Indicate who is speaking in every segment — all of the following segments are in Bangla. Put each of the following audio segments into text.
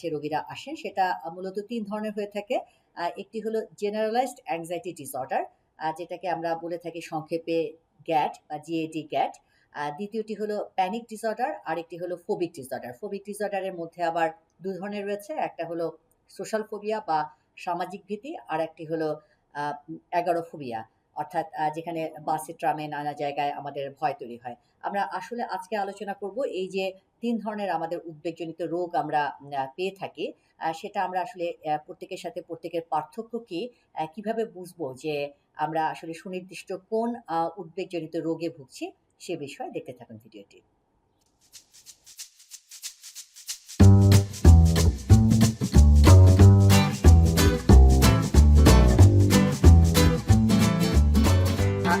Speaker 1: যে রোগীরা আসেন, সেটা মূলত তিন ধরনের হয়ে থাকে। একটি হলো জেনারেলাইজড অ্যাংজাইটি ডিসঅর্ডার যেটাকে আমরা বলে থাকি সংক্ষেপে গ্যাট বা জিএডি গ্যাট দ্বিতীয়টি হলো প্যানিক ডিসঅর্ডার আর একটি হলো ফোবিক ডিসঅর্ডার ফোবিক ডিসঅর্ডারের মধ্যে আবার দুই ধরনের রয়েছে, একটা হলো সোশ্যাল ফোবিয়া বা সামাজিক ভীতি আর একটি হলো এগারোফোবিয়া অর্থাৎ যেখানে বাসে, ট্রামে নানা জায়গায় আমাদের ভয় তৈরি হয়। আমরা আসলে আজকে আলোচনা করব এই যে তিন ধরনের আমাদের উদ্বেগজনিত রোগ আমরা পেয়ে থাকি। সেটা আমরা আসলে প্রত্যেকের সাথে প্রত্যেকের পার্থক্য কি? কীভাবে বুঝব যে আমরা আসলে সুনির্দিষ্ট কোন উদ্বেগজনিত রোগে ভুগছি সে বিষয়ে দেখতে থাকুন ভিডিওটি।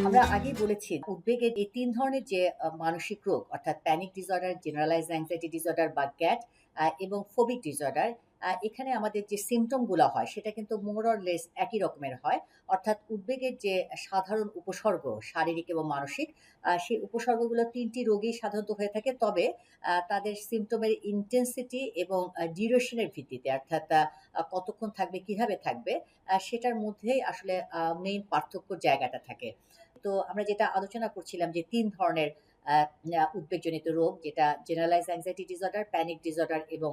Speaker 1: আমরা আগেই বলেছি, উদ্বেগের এই তিন ধরনের যে মানসিক রোগ, অর্থাৎ panic disorder generalise anxiety disorder বা গ্যাট এবং ফোবিক ডিসঅর্ডার এখানে আমাদের যে সিমটমগুলো হয়, সেটা কিন্তু মোর অর লেস একই রকমের হয়। অর্থাৎ উদ্বেগের যে সাধারণ উপসর্গ, শারীরিক এবং মানসিক সেই উপসর্গগুলো তিনটি রোগী সাধারণত হয়ে থাকে। তবে তাদের সিমটমের ইন্টেন্সিটি এবং ডিউরেশনের ভিত্তিতে, অর্থাৎ কতক্ষণ থাকবে, কীভাবে থাকবে সেটার মধ্যেই আসলে মেইন পার্থক্য জায়গাটা থাকে। তো আমরা যেটা আলোচনা করছিলাম যে তিন ধরনের উদ্বেগজনিত রোগ, যেটা generalize anxiety disorder panic disorder এবং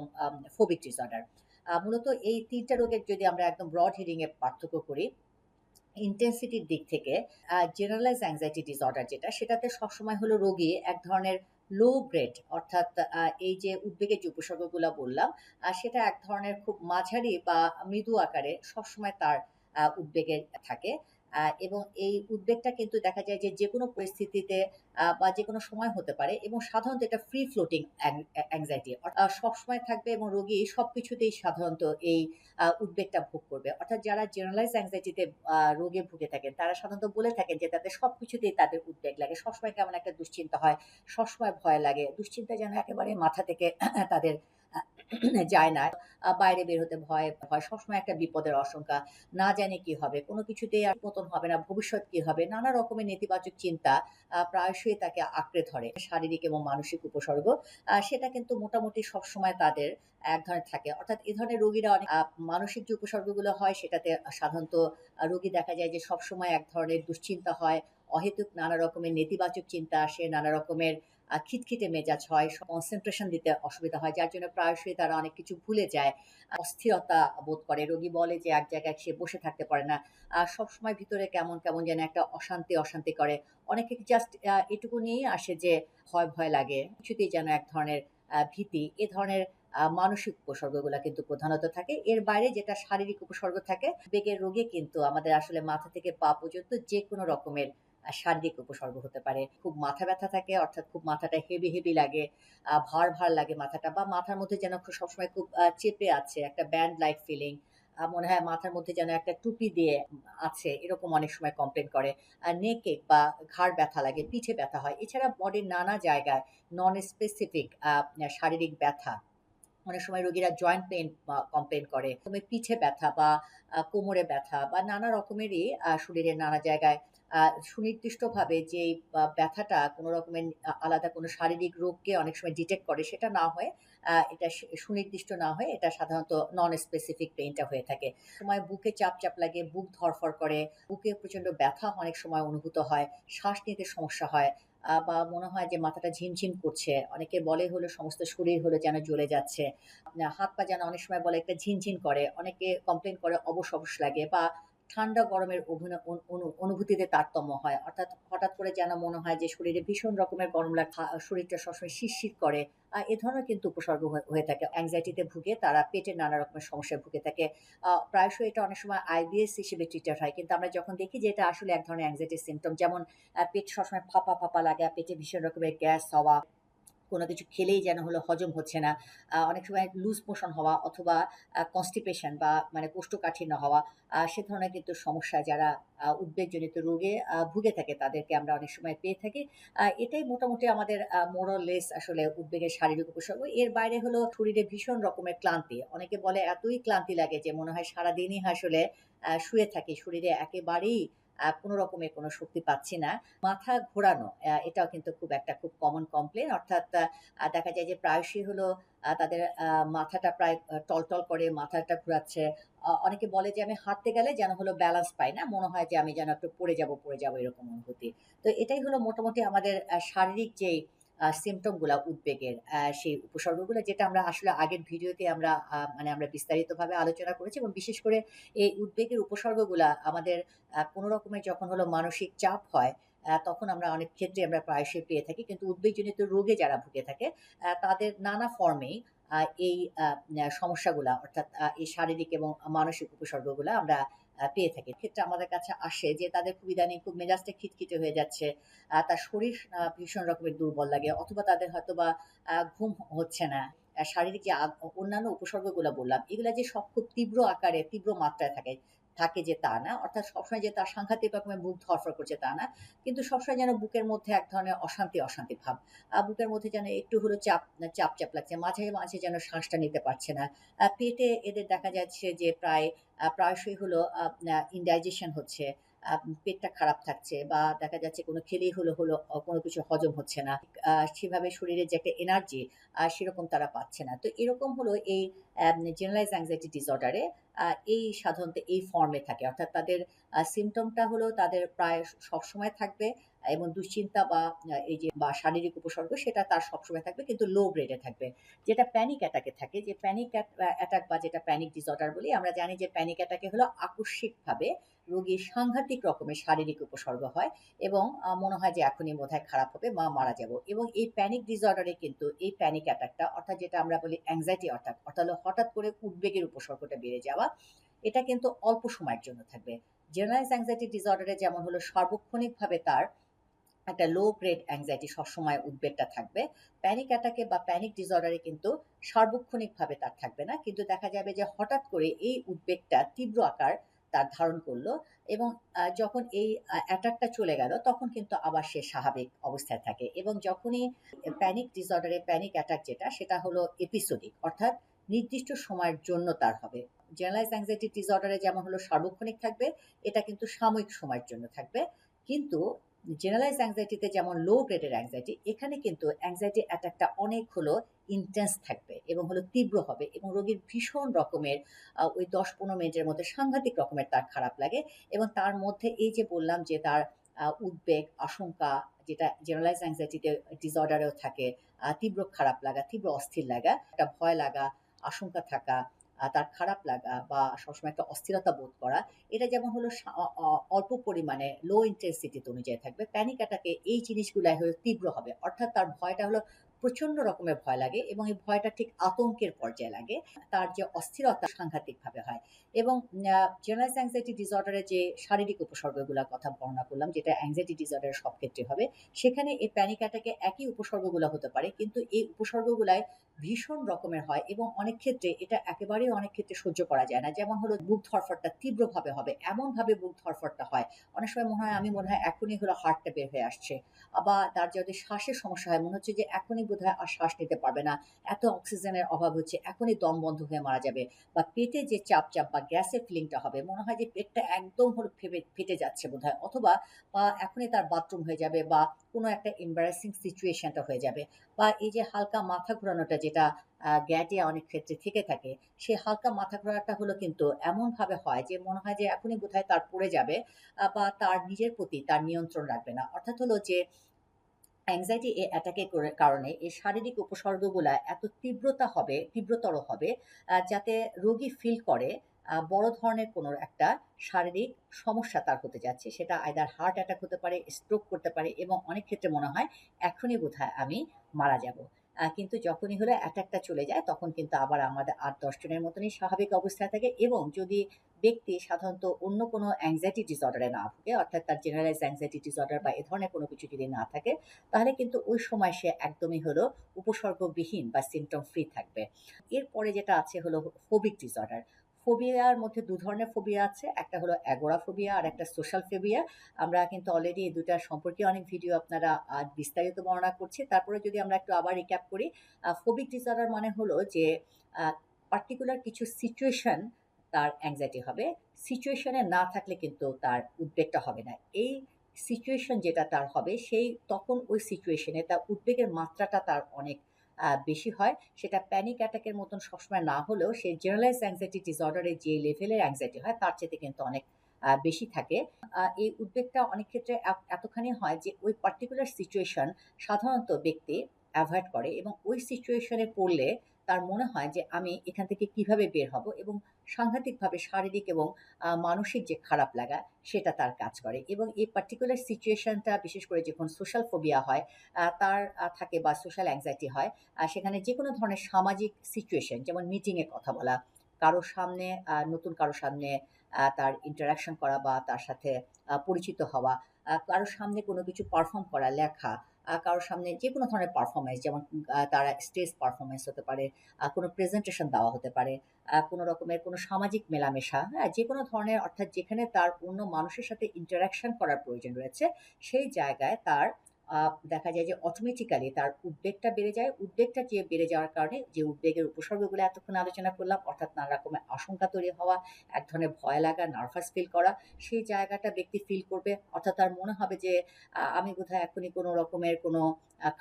Speaker 1: ফোবিক ডিসঅর্ডার মূলত এই তিনটা রোগের যদি আমরা একদম ব্রড হিডিং এ পার্থক্য করি ইন্টেন্সিটির দিক থেকে জেনারেলাইজ অ্যাংজাইটি ডিসঅর্ডার যেটা, সেটাতে সবসময় হলো রোগী এক ধরনের লো গ্রেড অর্থাৎ এই যে উদ্বেগের যে উপসর্গগুলো বললাম সেটা এক ধরনের খুব মাঝারি বা মৃদু আকারে সবসময় তার উদ্বেগের থাকে। এবং এই উদ্বেগটা কিন্তু দেখা যায় যে যে কোনো পরিস্থিতিতে বা যে কোনো সময় হতে পারে এবং সাধারণত এটা ফ্রি ফ্লোটিং অ্যাংজাইটি সবসময় থাকবে এবং রোগী সব কিছুতেই সাধারণত এই উদ্বেগটা ভোগ করবে। অর্থাৎ যারা জেনারেলাইজ অ্যাংজাইটিতে রোগে ভুগে থাকেন, তারা সাধারণত বলে থাকেন যে তাদের সব কিছুতেই তাদের উদ্বেগ লাগে। সবসময় কেমন একটা দুশ্চিন্তা হয়, সবসময় ভয় লাগে। দুশ্চিন্তা যেন একেবারে মাথা থেকে তাদের যায় না। বাইরে বের হতে ভয় ভয় সবসময় একটা বিপদের আশঙ্কা। না জানে কি হবে। কোনো কিছুতেই আর মতন হবে না। ভবিষ্যৎ কি হবে? নানা রকমের নেতিবাচক চিন্তা প্রায়শই তাকে আঁকড়ে ধরে। শারীরিক এবং মানসিক উপসর্গ সেটা কিন্তু মোটামুটি সবসময় তাদের এক ধরনের থাকে। অর্থাৎ এ ধরনের রোগীরা অনেক মানসিক যে উপসর্গগুলো হয়, সেটাতে সাধারণত রোগী দেখা যায় যে সবসময় এক ধরনের দুশ্চিন্তা হয়, অহেতুক নানা রকমের নেতিবাচক চিন্তা আসে, নানা রকমের খিটখিটে মেজাজ হয় কনসেন্ট্রেশন দিতে অসুবিধা হয়, যার জন্য প্রায়শই তারা অনেক কিছু ভুলে যায়, অস্থিরতা বোধ করে, রোগী বলে যে এক জায়গায় সে বসে থাকতে পারে না সবসময় ভিতরে কেমন কেমন যেন একটা অশান্তি অশান্তি করে, অনেকে জাস্ট এটুকু নিয়েই আসে যে ভয় ভয় লাগে, কিছুতেই যেন এক ধরনের ভীতি, এ ধরনের মানসিক উপসর্গগুলো কিন্তু প্রধানত থাকে, এর বাইরে যেটা শারীরিক উপসর্গ থাকে, বেগের রোগে কিন্তু আমাদের আসলে মাথা থেকে পা পর্যন্ত যে কোনো রকমের শারীরিক উপসর্গ হতে পারে। খুব মাথা ব্যথা থাকে, অর্থাৎ খুব মাথাটা হেভি হেভি লাগে ভার ভার লাগে মাথাটা বা মাথার মধ্যে যেন সবসময় খুব চেপে আছে, একটা ব্যান্ড লাইক ফিলিং মনে হয় মাথার মধ্যে যেন একটা টুপি দিয়ে আছে, এরকম অনেক সময় কমপ্লেন করে। নেকে বা ঘাড় ব্যথা লাগে, পিঠে ব্যথা হয়। এছাড়া বডির নানা জায়গায় নন স্পেসিফিক শারীরিক ব্যথা। অনেক সময় রোগীরা জয়েন্ট পেইন কমপ্লেন করে। পিঠে ব্যথা বা কোমরে ব্যথা বা নানা রকমেরই শরীরের নানা জায়গায় সুনির্দিষ্টভাবে যে ব্যথাটা কোনো রকমের আলাদা কোনো শারীরিক রোগকে অনেক সময় ডিটেক্ট করে, সেটা না হয়ে এটা সুনির্দিষ্ট না হয়ে, এটা সাধারণত নন স্পেসিফিক পেইনটা হয়ে থাকে। সময় বুকে চাপ চাপ লাগে, বুক ধরফর করে, বুকে প্রচণ্ড ব্যথা অনেক সময় অনুভূত হয়, শ্বাস নিতে সমস্যা হয় বা মনে হয় যে মাথাটা ঝিমঝিম করছে, অনেকে বলে হলো সমস্ত শরীর হলো যেন জ্বলে যাচ্ছে হাত পা যেন অনেক সময় বলে একটা ঝিনঝিন করে, অনেকে কমপ্লেন করে অবশ অবশ লাগে, বা ঠান্ডা গরমের অনুভূতিতে তারতম্য হয়। অর্থাৎ হঠাৎ করে যেন মনে হয় যে শরীরে ভীষণ রকমের গরম লাগে শরীরটা সবসময় শিরশির করে। এ ধরনের কিন্তু উপসর্গ হয়ে- থাকে। অ্যাংজাইটিতে ভুগে তারা পেটের নানা রকমের সমস্যায় ভুগে থাকে। প্রায়শই এটা অনেক সময় আইবিএস হিসেবে ট্রিটেড হয়। কিন্তু আমরা যখন দেখি যে এটা আসলে এক ধরনের অ্যাংজাইটির সিমটম যেমন পেট সবসময় ফাঁপা ফাঁপা লাগে, পেটে ভীষণ রকমের গ্যাস হওয়া কোনো কিছু খেলেই যেন হলো হজম হচ্ছে না। অনেক সময় লুজ মোশন হওয়া অথবা কনস্টিপেশন বা মানে কোষ্ঠকাঠিন্য হওয়া সে ধরনের কিন্তু সমস্যা যারা উদ্বেগজনিত রোগে ভুগে থাকে তাদেরকে আমরা অনেক সময় পেয়ে থাকি। এটাই মোটামুটি আমাদের মোরলেস আসলে উদ্বেগের শারীরিক উপসর্গ। এর বাইরে হলো শরীরে ভীষণ রকমের ক্লান্তি। অনেকে বলে এতই ক্লান্তি লাগে যে মনে হয় সারাদিনই আসলে শুয়ে থাকি। শরীরে একেবারেই কোনো রকমের কোনো শক্তি পাচ্ছি না। মাথা ঘোরানো এটাও কিন্তু খুব একটা খুব কমন কমপ্লেন অর্থাৎ দেখা যায় যে প্রায়শই হলো তাদের মাথাটা প্রায় টলটল করে, মাথাটা ঘোরাচ্ছে। অনেকে বলে যে আমি হাঁটতে গেলে যেন হলো ব্যালেন্স পাই না, মনে হয় যে আমি যেন একটু পড়ে যাব পড়ে যাব এরকম অনুভূতি। তো এটাই হলো মোটামুটি আমাদের শারীরিক যেই সিমটমগুলা উদ্বেগের সেই উপসর্গগুলো যেটা আমরা আসলে আগের ভিডিওতে আমরা মানে আমরা বিস্তারিতভাবে আলোচনা করেছি এবং বিশেষ করে এই উদ্বেগের উপসর্গগুলা আমাদের কোনো রকমের যখন হলো মানসিক চাপ হয় তখন আমরা অনেক ক্ষেত্রে আমরা প্রায়শই পেয়ে থাকি। কিন্তু উদ্বেগজনিত রোগে যারা ভুগে থাকে তাদের নানা ফর্মেই এই সমস্যাগুলা অর্থাৎ এই শারীরিক এবং মানসিক উপসর্গগুলা আমরা পেয়ে থাকে। ক্ষেত্রে আমাদের কাছে আসে যে তাদের খুব ইদানিং খুব মেজাজটা খিটখিটে হয়ে যাচ্ছে তার শরীর ভীষণ রকমের দুর্বল লাগে, অথবা তাদের হয়তো বা ঘুম হচ্ছে না। শারীরিক যে অন্যান্য উপসর্গগুলো বললাম, এগুলা যে সব খুব তীব্র আকারে, তীব্র মাত্রায় থাকে থাকে যে তা না, অর্থাৎ সবসময় যে তার সাংঘাতিক রকমের বুক ধরফর করছে তা না, কিন্তু সবসময় যেন বুকের মধ্যে এক ধরনের অশান্তি অশান্তি ভাব আর বুকের মধ্যে যেন একটু হলো চাপ চাপ চাপ লাগছে, মাঝে মাঝে যেন শ্বাসটা নিতে পারছে না পেটে এদের দেখা যাচ্ছে যে প্রায় প্রায়শই হলো ইনডাইজেশন হচ্ছে পেটটা খারাপ থাকছে বা দেখা যাচ্ছে কোনো খেলেই হলো হলো কোনো কিছু হজম হচ্ছে না। সেভাবে শরীরের যে একটা এনার্জি সেরকম তারা পাচ্ছে না। তো এরকম হলো এই জেনারেলাইজ অ্যাংজাইটি ডিসঅর্ডারে এই সাধারণত এই ফর্মে থাকে। অর্থাৎ তাদের সিমটমটা হলো তাদের প্রায় সবসময় থাকবে। এবং দুশ্চিন্তা বা এই যে, বা শারীরিক উপসর্গ সেটা তার সবসময় থাকবে, কিন্তু লো গ্রেডে থাকবে। যেটা প্যানিক অ্যাটাকে থাকে, যে প্যানিক অ্যাটাক বা যেটা প্যানিক ডিসঅর্ডার বলি, আমরা জানি যে প্যানিক অ্যাটাকে হলো আকস্মিকভাবে রোগীর সাংঘাতিক রকমের শারীরিক উপসর্গ হয় এবং মনে হয় যে এখনই বোধহয় খারাপ হবে, মা মারা যাব। এবং এই প্যানিক ডিসঅর্ডারে কিন্তু এই প্যানিক অ্যাটাকটা অর্থাৎ যেটা আমরা বলি অ্যাংজাইটি অ্যাটাক অর্থাৎ হঠাৎ করে উদ্বেগের উপসর্গটা বেড়ে যাওয়া, এটা কিন্তু অল্প সময়ের জন্য থাকবে। জেনারেলাইজ অ্যাংজাইটি ডিসঅর্ডারে যেমন হলো, সার্বক্ষণিকভাবে তার একটা লো গ্রেড অ্যাংজাইটি সবসময় উদ্বেগটা থাকবে। প্যানিক অ্যাটাকে বা প্যানিক ডিসঅর্ডারে কিন্তু সার্বক্ষণিকভাবে তার থাকবে না। কিন্তু দেখা যাবে যে হঠাৎ করে এই উদ্বেগটা তীব্র আকার তার ধারণ করল এবং যখন এই অ্যাটাকটা চলে গেল তখন কিন্তু আবার সে স্বাভাবিক অবস্থায় থাকে এবং যখনই প্যানিক ডিসঅর্ডারে প্যানিক অ্যাটাক যেটা সেটা হলো এপিসোডিক অর্থাৎ নির্দিষ্ট সময়ের জন্য তার হবে। জেনারেলাইজ অ্যাংজাইটি ডিসঅর্ডারে যেমন হলো সার্বক্ষণিক থাকবে, এটা কিন্তু সাময়িক সময়ের জন্য থাকবে। কিন্তু জেনারেলাইজ অ্যাংজাইটিতে যেমন লো গ্রেডের অ্যাংজাইটি এখানে কিন্তু অ্যাংজাইটি অ্যাটাকটা অনেক হলো ইন্টেন্স থাকবে এবং হলো তীব্র হবে এবং রোগীর ভীষণ রকমের ওই দশ পনেরো মিনিটের মধ্যে সাংঘাতিক রকমের তার খারাপ লাগে এবং তার মধ্যে এই যে বললাম যে তার উদ্বেগ, আশঙ্কা যেটা জেনারেলাইজ অ্যাংজাইটিতে ডিসঅর্ডারেও থাকে তীব্র খারাপ লাগা, তীব্র অস্থির লাগা, একটা ভয় লাগা, আশঙ্কা থাকা তার খারাপ লাগা বা সবসময় একটা অস্থিরতা বোধ করা, এটা যেমন হলো অল্প পরিমাণে লো ইন্টেন্সিটিতে অনুযায়ী থাকবে প্যানিক অ্যাটাকে এই জিনিসগুলাই হলো তীব্র হবে। অর্থাৎ তার ভয়টা হলো প্রচণ্ড রকমের ভয় লাগে এবং এই ভয়টা ঠিক আতঙ্কের পর্যায়ে লাগে। তার যে অস্থিরতা সাংঘাতিকভাবে হয় এবং জেনারেলাইজ অ্যাংজাইটি ডিসঅর্ডারের যে শারীরিক উপসর্গগুলোর কথা বর্ণনা করলাম, যেটা অ্যাংজাইটি ডিসঅর্ডারের সব ক্ষেত্রে হবে, সেখানে এই প্যানিক অ্যাটাকে একই উপসর্গগুলো হতে পারে, কিন্তু এই উপসর্গগুলাই ভীষণ রকমের হয় এবং অনেক ক্ষেত্রে এটা একেবারেই অনেক ক্ষেত্রে সহ্য করা যায় না। যেমন হলো বুক ধরফরটা তীব্রভাবে হবে, এমনভাবে বুক ধরফরটা হয়, অনেক সময় মনে হয় আমি মনে হয় এখনই হলো হার্টটা বের হয়ে আসছে, আবার তার যদি শ্বাসের সমস্যা হয়, মনে হচ্ছে যে এখনই বোধহয় আর শ্বাস নিতে পারবে না। এত অক্সিজেনের অভাব হচ্ছে, এখনই দম বন্ধ হয়ে মারা যাবে। বা পেটে যে চাপ চাপ বা গ্যাসের ফিলিংটা হবে, মনে হয় যে পেটটা একদম হলো ফেটে যাচ্ছে বোধহয়। অথবা বা এখনই তার বাথরুম হয়ে যাবে বা কোনো একটা এম্বারাসিং সিচুয়েশনটা হয়ে যাবে। বা এই যে হালকা মাথা ঘোরানোটা যেটা গ্যাটে অনেক ক্ষেত্রে থেকে থাকে সেই হালকা মাথা ঘোরাটা হলো কিন্তু এমনভাবে হয় যে মনে হয় যে এখনই বোধহয় তার পড়ে যাবে বা তার নিজের প্রতি তার নিয়ন্ত্রণ রাখবে না। অর্থাৎ হলো যে অ্যাংজাইটি এ অ্যাটাকের কারণে এই শারীরিক উপসর্গগুলো এত তীব্রতা হবে, তীব্রতর হবে যাতে রোগী ফিল করে বড় ধরনের কোনো একটা শারীরিক সমস্যা তার হতে যাচ্ছে। সেটা আইদার হার্ট অ্যাটাক হতে পারে স্ট্রোক করতে পারে এবং অনেক ক্ষেত্রে মনে হয় এখনই বোধহয় আমি মারা যাব। কিন্তু যখনই হলো অ্যাটাকটা চলে যায়, তখন কিন্তু আবার আমাদের আট দশজনের মতনই স্বাভাবিক অবস্থায় থাকে এবং যদি ব্যক্তি সাধারণত অন্য কোনো অ্যাংজাইটি ডিসঅর্ডারে না ভুগে, অর্থাৎ তার জেনারেলাইজ অ্যাংজাইটি ডিসঅর্ডার বা এ ধরনের কোনো কিছু যদি না থাকে, তাহলে কিন্তু ওই সময় সে একদমই হলো উপসর্গবিহীন বা সিমটম ফ্রি থাকবে। এরপরে যেটা আছে হলো ফোবিক ডিসঅর্ডার ফোবিয়ার মধ্যে দু ধরনের ফোবিয়া আছে। একটা হলো অ্যাগোরাফোবিয়া আর একটা সোশ্যাল ফোবিয়া আমরা কিন্তু অলরেডি এই দুটার সম্পর্কে অনেক ভিডিও আপনারা আজ বিস্তারিত বর্ণনা করছি। তারপরে যদি আমরা একটু আবার রিক্যাপ করি ফোবিক ডিসঅর্ডার মানে হলো যে পার্টিকুলার কিছু সিচুয়েশন তার অ্যাংজাইটি হবে। সিচুয়েশনে না থাকলে কিন্তু তার উদ্বেগটা হবে না। এই সিচুয়েশন যেটা তার হবে, সেই তখন ওই সিচুয়েশনে তার উদ্বেগের মাত্রাটা তার অনেক বেশি হয়, সেটা প্যানিক অ্যাটাকের মতন সবসময় না হলেও সে জেনারেলাইজ অ্যাংজাইটি ডিসঅর্ডারের যে লেভেলের অ্যাংজাইটি হয়, তার চেয়ে কিন্তু অনেক বেশি থাকে। এই উদ্বেগটা অনেক ক্ষেত্রে এতখানি হয় যে ওই পার্টিকুলার সিচুয়েশন সাধারণত ব্যক্তি অ্যাভয়েড করে এবং ওই সিচুয়েশনে পড়লে তার মনে হয় যে আমি এখান থেকে কীভাবে বের হব এবং সাংঘাতিকভাবে শারীরিক এবং মানসিক যে খারাপ লাগা সেটা তার কাজ করে এবং এই পার্টিকুলার সিচুয়েশনটা বিশেষ করে যখন সোশ্যাল ফোবিয়া হয় তার থাকে বা সোশ্যাল অ্যাংজাইটি হয় সেখানে যে কোনো ধরনের সামাজিক সিচুয়েশন যেমন মিটিংয়ে কথা বলা কারোর সামনে নতুন কারোর সামনে তার ইন্টারাকশন করা বা তার সাথে পরিচিত হওয়া কারোর সামনে কোনো কিছু পারফর্ম করা, লেখা কারোর সামনে যে কোনো ধরনের পারফরমেন্স যেমন তারা স্টেজ পারফরমেন্স হতে পারে কোনো প্রেজেন্টেশন দেওয়া হতে পারে কোনো রকমের কোনো সামাজিক মেলামেশা হ্যাঁ যে কোনো ধরনের, অর্থাৎ যেখানে তার অন্য মানুষের সাথে ইন্টারাকশন করার প্রয়োজন রয়েছে, সেই জায়গায় তার দেখা যায় যে অটোমেটিক্যালি তার উদ্বেগটা বেড়ে যায়। উদ্বেগটা যে বেড়ে যাওয়ার কারণে যে উদ্বেগের উপসর্গগুলো এতক্ষণ আলোচনা করলাম, অর্থাৎ নানা রকমের আশঙ্কা তৈরি হওয়া, এক ধরনের ভয় লাগা নার্ভাস ফিল করা, সেই জায়গাটা ব্যক্তি ফিল করবে। অর্থাৎ তার মনে হবে যে আমি বোধহয় এখনই কোনো রকমের কোনো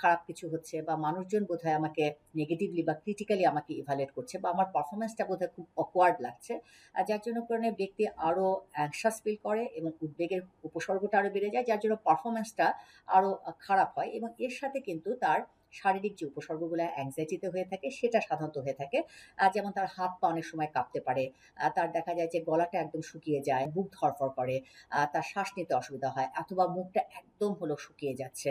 Speaker 1: খারাপ কিছু হচ্ছে বা মানুষজন বোধহয় আমাকে নেগেটিভলি বা ক্রিটিক্যালি আমাকে ইভালুয়েট করছে বা আমার পারফরমেন্সটা বোধহয় খুব অকওয়ার্ড লাগছে। আর যার জন্য কারণে ব্যক্তি আরও অ্যাংশাস ফিল করে এবং উদ্বেগের উপসর্গটা আরও বেড়ে যায়, যার জন্য পারফরমেন্সটা আরও খারাপ হয় এবং এর সাথে কিন্তু তার শারীরিক যে উপসর্গগুলো অ্যাংজাইটিতে হয়ে থাকে সেটা সাধারণত হয়ে থাকে। যেমন তার হাত পা অনেক সময় কাঁপতে পারে তার দেখা যায় যে গলাটা একদম শুকিয়ে যায়, বুক ধরফর করে তার শ্বাস নিতে অসুবিধা হয় অথবা মুখটা একদম হলো শুকিয়ে যাচ্ছে।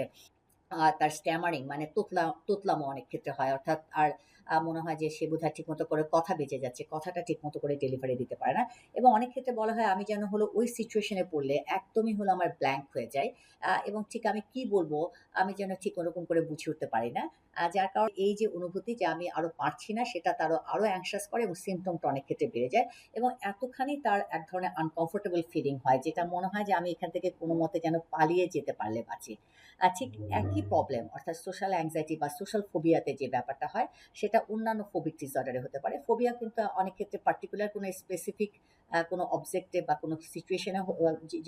Speaker 1: তার স্ট্যামারিং মানে তোতলা, তোতলামো অনেক ক্ষেত্রে হয় অর্থাৎ আর মনে হয় যে সে বোধহয় ঠিকমতো করে কথা বেঁচে যাচ্ছে, কথাটা ঠিকমতো করে ডেলিভারি দিতে পারে না। এবং অনেক ক্ষেত্রে বলা হয়, আমি যেন হলো ওই সিচুয়েশনে পড়লে একদমই হলো আমার ব্ল্যাঙ্ক হয়ে যায়। এবং ঠিক আমি কি বলব, আমি যেন ঠিক ওরকম করে বুঝে উঠতে পারি না। যার কারণে এই যে অনুভূতি যে আমি আরও পারছি না, সেটা তারও আরও অ্যাংশাস করে এবং সিমটমটা অনেক ক্ষেত্রে বেড়ে যায়। এবং এতখানি তার এক ধরনের আনকমফোর্টেবল ফিলিং হয়, যেটা মনে হয় যে আমি এখান থেকে কোনো মতে যেন পালিয়ে যেতে পারলে বাঁচি। ঠিক একই প্রবলেম অর্থাৎ সোশ্যাল অ্যাংজাইটি বা সোশ্যাল ফোবিয়াতে যে ব্যাপারটা হয়, সেটা অন্যান্য ফোবিক ডিসঅর্ডারে হতে পারে। ফোবিয়া কিন্তু অনেক ক্ষেত্রে পার্টিকুলার কোনো স্পেসিফিক কোনো অবজেক্টে বা কোনো সিচুয়েশনে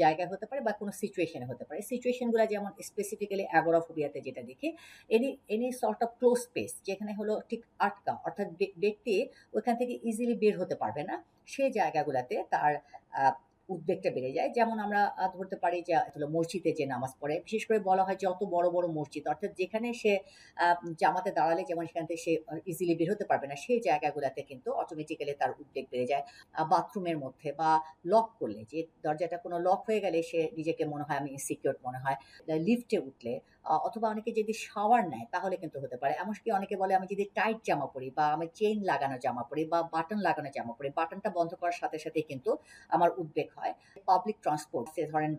Speaker 1: জায়গায় হতে পারে বা কোনো সিচুয়েশনে হতে পারে। সিচুয়েশনগুলো যেমন স্পেসিফিক্যালি অ্যাগোরাফোবিয়াতে যেটা দেখি any any sort of close space যেখানে হলো ঠিক আটকা, অর্থাৎ ব্যক্তি ওইখান থেকে ইজিলি বের হতে পারবে না সেই জায়গাগুলোতে তার উদ্বেগটা বেড়ে যায়। যেমন আমরা ধরতে পারি যে মসজিদে যে নামাজ পড়ে, বিশেষ করে বলা হয় যত বড় বড় মসজিদ, অর্থাৎ যেখানে সে জামাতে দাঁড়ালে যেমন সেখান থেকে সে ইজিলি বের হতে পারবে না, সেই জায়গাগুলোতে কিন্তু অটোমেটিক্যালি তার উদ্বেগ বেড়ে যায়। বাথরুমের মধ্যে বা লক করলে, যে দরজাটা কোনো লক হয়ে গেলে সে নিজেকে মনে হয় আমি ইনসিকিউর মনে হয়। লিফটে উঠলে অথবা অনেকে যদি শাওয়ার নেয়, তাহলে কিন্তু হতে পারে। এমনকি অনেকে বলে, আমি যদি টাইট জামা পরি বা আমি চেইন লাগানো জামা পরি বা বাটন লাগানো জামা পরি বাটনটা বন্ধ করার সাথে সাথে কিন্তু আমার উদ্বেগ হয়। পাবলিক ট্রান্সপোর্ট ধরেন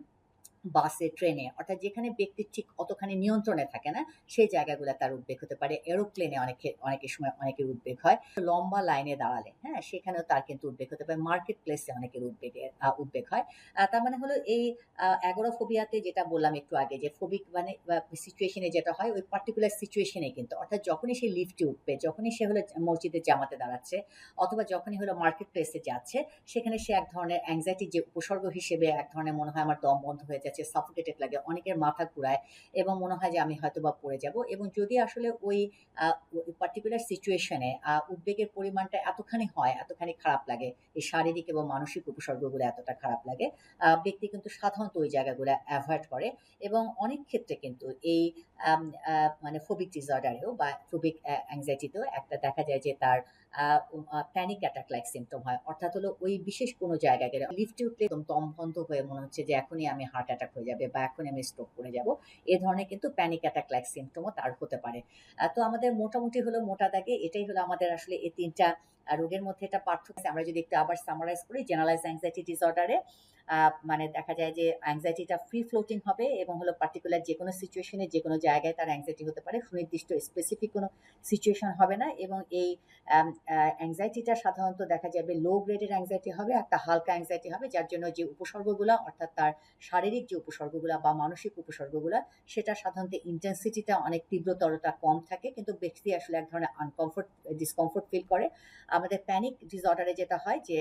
Speaker 1: বাসে ট্রেনে, অর্থাৎ যেখানে ব্যক্তির ঠিক অতখানি নিয়ন্ত্রণে থাকে না, সেই জায়গাগুলো তার উদ্বেগ হতে পারে। এরোপ্লেনে অনেকে অনেকের সময়, অনেকের উদ্বেগ হয়। লম্বা লাইনে দাঁড়ালে হ্যাঁ সেখানেও তার কিন্তু উদ্বেগ হতে পারে। মার্কেট প্লেসে অনেকের উদ্বেগের উদ্বেগ হয়। তার মানে হলো এই অ্যাগোরাফোবিয়াতে যেটা বললাম একটু আগে যে ফোবিক মানে সিচুয়েশনে যেটা হয়, ওই পার্টিকুলার সিচুয়েশনে কিন্তু, অর্থাৎ যখনই সে লিফটে উঠবে, যখনই সে হলো মসজিদের জামাতে দাঁড়াচ্ছে, অথবা যখনই হলো মার্কেট প্লেসে যাচ্ছে, সেখানে সে এক ধরনের অ্যাংজাইটির যে উপসর্গ হিসেবে এক ধরনের মনে হয় আমার দম বন্ধ হয়ে যাচ্ছে সাফোকেটেড লাগে, অনেকের মাথা ঘুরায় এবং মনে হয় যে আমি হয়তো বা পড়ে যাব এবং যদি আসলে ওই পার্টিকুলার সিচুয়েশনে উদ্বেগের পরিমাণটা এতখানি হয়, এতখানি খারাপ লাগে, এই শারীরিক এবং মানসিক উপসর্গগুলো এতটা খারাপ লাগে ব্যক্তি কিন্তু সাধারণত ওই জায়গাগুলো অ্যাভয়েড করে এবং অনেক ক্ষেত্রে কিন্তু এই মানে ফোবিক ডিসঅর্ডারেও বা ফোবিক অ্যাংজাইটিতেও একটা দেখা যায় যে তার প্যানিক অ্যাটাক লাইক সিমটম হয়। অর্থাৎ হলো ওই বিশেষ কোনো জায়গায় গেলে লিফটে উঠলে একদম দম বন্ধ হয়ে মনে হচ্ছে যে এখনই আমি হার্ট অ্যাটাক হয়ে যাবে বা এখনই আমি স্ট্রোক করে যাব। এ ধরনের কিন্তু প্যানিক অ্যাটাক লাইক সিমটমও তার হতে পারে। তো আমাদের মোটামুটি হলো মোটা দাগে এটাই হলো আমাদের আসলে এই তিনটা রোগের মধ্যে একটা পার্থক্য আমরা যদি একটু আবার সামারাইজ করি জেনারেলাইজ অ্যাংজাইটি ডিসঅর্ডারে মানে দেখা যায় যে অ্যাংজাইটিটা ফ্রি ফ্লোটিং হবে এবং হলো পার্টিকুলার যে কোনো সিচুয়েশনে যে কোনো জায়গায় তার অ্যাংজাইটি হতে পারে। সুনির্দিষ্ট স্পেসিফিক কোনো সিচুয়েশন হবে না এবং এই অ্যাংজাইটিটা সাধারণত দেখা যাবে লো গ্রেডের অ্যাংজাইটি হবে, একটা হালকা অ্যাংজাইটি হবে, যার জন্য যে উপসর্গগুলো, অর্থাৎ তার শারীরিক যে উপসর্গগুলো বা মানসিক উপসর্গগুলো, সেটা সাধারণত ইন্টেন্সিটিটা অনেক তীব্রতরটা কম থাকে, কিন্তু ব্যক্তি আসলে এক ধরনের আনকমফোর্ট ডিসকমফোর্ট ফিল করে। আমাদের প্যানিক ডিসঅর্ডারে যেটা হয় যে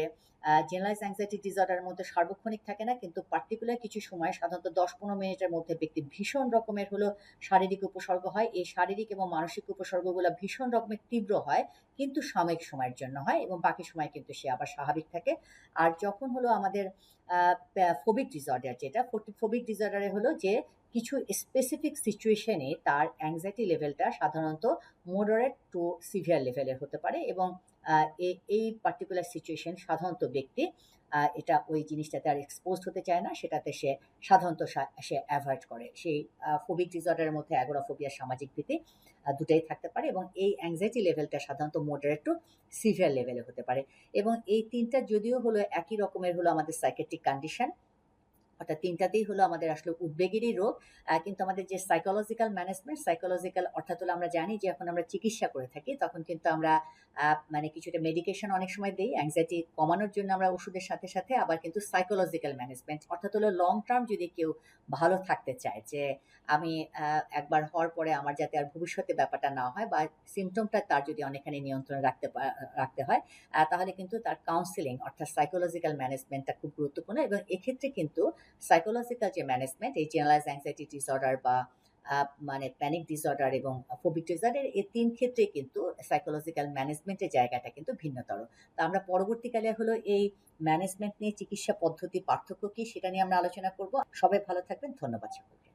Speaker 1: জেনারেলাইজ অ্যাংজাইটি ডিসঅর্ডারের মধ্যে সার্বক্ষণিক থাকে না, কিন্তু পার্টিকুলার কিছু সময় সাধারণত দশ পনেরো মিনিটের মধ্যে ব্যক্তি ভীষণ রকমের হলো শারীরিক উপসর্গ হয়। এই শারীরিক এবং মানসিক উপসর্গগুলো ভীষণ রকমের তীব্র হয়, কিন্তু সাময়িক সময়ের জন্য হয় এবং বাকি সময় কিন্তু সে আবার স্বাভাবিক থাকে। আর যখন হলো আমাদের ফোবিক ডিসঅর্ডার যেটা ফোবিক ডিসঅর্ডারে হলো যে কিছু স্পেসিফিক সিচুয়েশনে তার অ্যাংজাইটি লেভেলটা সাধারণত মোডারেট টু সিভিয়ার লেভেলের হতে পারে এবং এই পার্টিকুলার সিচুয়েশন সাধারণত ব্যক্তি এটা ওই জিনিসটাতে আর এক্সপোজ হতে চায় না, সেটাতে সে সাধারণত সে অ্যাভয়েড করে। সেই ফোবিক ডিসঅর্ডারের মধ্যে অ্যাগোরাফোবিয়া সামাজিক ভীতি দুটাই থাকতে পারে এবং এই অ্যাংজাইটি লেভেলটা সাধারণত মোডারেট টু সিভিয়ার লেভেলে হতে পারে। এবং এই তিনটা যদিও হলো একই রকমের হলো আমাদের সাইকেট্রিক কন্ডিশন অর্থাৎ তিনটাতেই হলো আমাদের আসলে উদ্বেগেরই রোগ। কিন্তু আমাদের যে সাইকোলজিক্যাল ম্যানেজমেন্ট সাইকোলজিক্যাল অর্থাৎ হলো আমরা জানি যে এখন আমরা চিকিৎসা করে থাকি, তখন কিন্তু আমরা মানে কিছুটা মেডিকেশন অনেক সময় দিই অ্যাংজাইটি কমানোর জন্য আমরা ওষুধের সাথে সাথে আবার কিন্তু সাইকোলজিক্যাল ম্যানেজমেন্ট অর্থাৎ হলো লং টার্ম যদি কেউ ভালো থাকতে চায় যে আমি একবার হওয়ার পরে আমার যাতে আর ভবিষ্যতে ব্যাপারটা না হয় বা সিমটমটা তার যদি অনেকখানি নিয়ন্ত্রণে রাখতে রাখতে হয় তাহলে কিন্তু তার কাউন্সিলিং অর্থাৎ সাইকোলজিক্যাল ম্যানেজমেন্টটা খুব গুরুত্বপূর্ণ এবং এক্ষেত্রে কিন্তু সাইকোলজিক্যাল যে ম্যানেজমেন্ট এই জেনারেলাইজ অ্যাংজাইটি ডিসঅর্ডার বা মানে প্যানিক ডিসঅর্ডার এবং ফোবিক ডিসঅর্ডার এই তিন ক্ষেত্রে কিন্তু সাইকোলজিক্যাল ম্যানেজমেন্টের জায়গাটা কিন্তু ভিন্নতর। তা আমরা পরবর্তীকালে হলো এই ম্যানেজমেন্ট নিয়ে চিকিৎসা পদ্ধতি পার্থক্য কি সেটা নিয়ে আমরা আলোচনা করব। সবাই ভালো থাকবেন, ধন্যবাদ সকলকে।